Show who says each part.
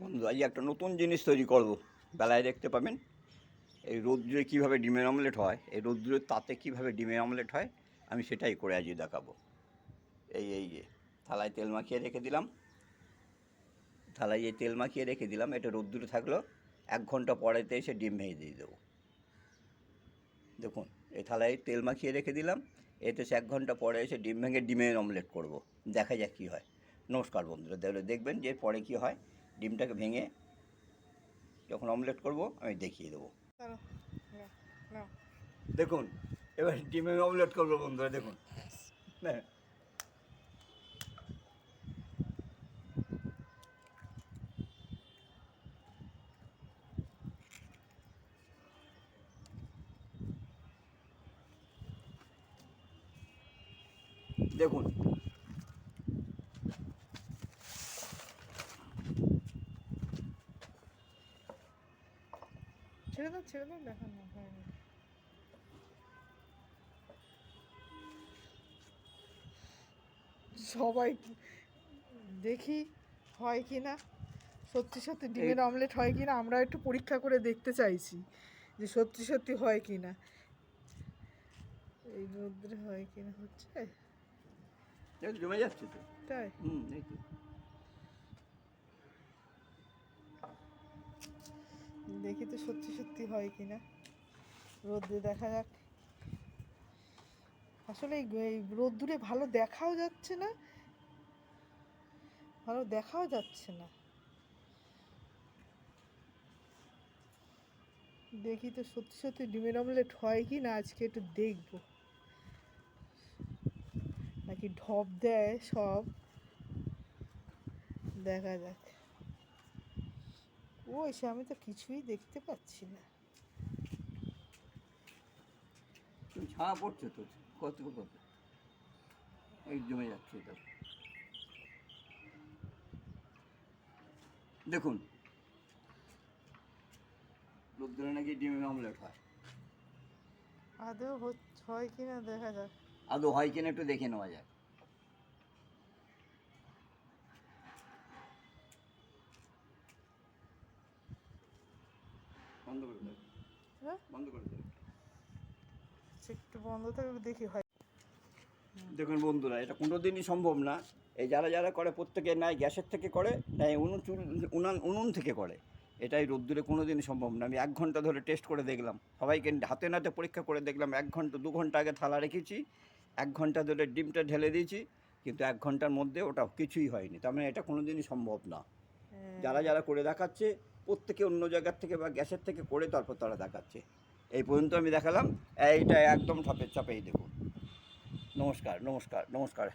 Speaker 1: বন্ধু আজ একটা নতুন জিনিস তৈরি করব। বেলায় দেখতে পাবেন, এই রৌদ্রে কীভাবে ডিমের অমলেট হয়, এই রৌদ্রের তাতে কীভাবে ডিমের অমলেট হয়, আমি সেটাই করে আজই দেখাবো। এই এই যে থালায় তেল মাখিয়ে রেখে দিলাম। থালায় যে তেল মাখিয়ে রেখে দিলাম, এটা রোদ্দুরে থাকল। এক ঘণ্টা পরেতে এসে ডিম ভেঙে দিয়ে দেবো। দেখুন, এই থালায় তেল মাখিয়ে রেখে দিলাম। এতে সে এক ঘণ্টা পরে এসে ডিম ভেঙে ডিমের অমলেট করব। দেখা যাক কী হয়। নমস্কার বন্ধুরা দেখবেন যে পরে কী হয়। ডিমটাকে ভেঙে যখন অমলেট করব আমি দেখিয়ে দেবো। দেখুন এবার ডিমের অমলেট করব বন্ধুরা দেখুন। হ্যাঁ দেখুন
Speaker 2: ছেড়ে দাও ছেড়ে দাও দেখো না। হ্যাঁ সবাই দেখি হয় কি না? সত্যি সত্যি ডিমের অমলেট হয় কি না? আমরা একটু পরীক্ষা করে দেখতে চাইছি যে সত্যি সত্যি হয় কি না। এই রোদ্রে হয় কি না হচ্ছে?
Speaker 1: জমে যাচ্ছে তো।
Speaker 2: তাই?
Speaker 1: হুম এই তো।
Speaker 2: দেখি তো সত্যি সত্যি হয় কি না। রোদ্রে দেখা যাক। আসলে এই রোদ্দুরে ভালো দেখাও যাচ্ছে না। ভালো দেখাও যাচ্ছে না। দেখি তো সত্যি সত্যি ডিমের অমলেট হয় কি না, আজকে একটু দেখব। নাকি ঢপ দেয় সব। দেখা যাক। ওই সে আমি তো কিছুই দেখতে পাচ্ছি না।
Speaker 1: তুমি ছায়া পড়ছে তো? কত কত? এই জমে যাচ্ছে এটা। দেখুন। রোদ্দুরে নাকি ডিমের অমলেট হয়।
Speaker 2: আদৌ হয় কি না দেখা যাক।
Speaker 1: আদৌ হয় কিনা একটু দেখে নেওয়া যায় বন্ধ করে দেবে
Speaker 2: হ্যাঁ?
Speaker 1: বন্ধ করে দেবে
Speaker 2: একটু বন্ধ থাকবে দেখি
Speaker 1: দেখুন বন্ধুরা এটা কোনো দিনই সম্ভব না। এই যারা যারা করে প্রত্যেকে নাই গ্যাসের থেকে করে নাই উনুন চুল উনান উনুন থেকে করে। এটাই রোদ্দুরে কোনো দিনই সম্ভব না। আমি এক ঘণ্টা ধরে টেস্ট করে দেখলাম। সবাইকে হাতে নাতে পরীক্ষা করে দেখলাম এক ঘণ্টা দু ঘণ্টা আগে থালা রেখেছি এক ঘণ্টা ধরে ডিমটা ঢেলে দিয়েছি কিন্তু এক ঘণ্টার মধ্যে ওটা কিছুই হয়নি। তার মানে এটা কোনো দিনই সম্ভব না।
Speaker 2: হ্যাঁ,
Speaker 1: যারা যারা করে দেখাচ্ছে প্রত্যেকে অন্য জায়গার থেকে বা গ্যাসের থেকে করে তারপর তারা দেখাচ্ছে। এই পর্যন্ত আমি দেখালাম। এইটা একদম ঠপের চাপেই দেখুন নমস্কার নমস্কার নমস্কার।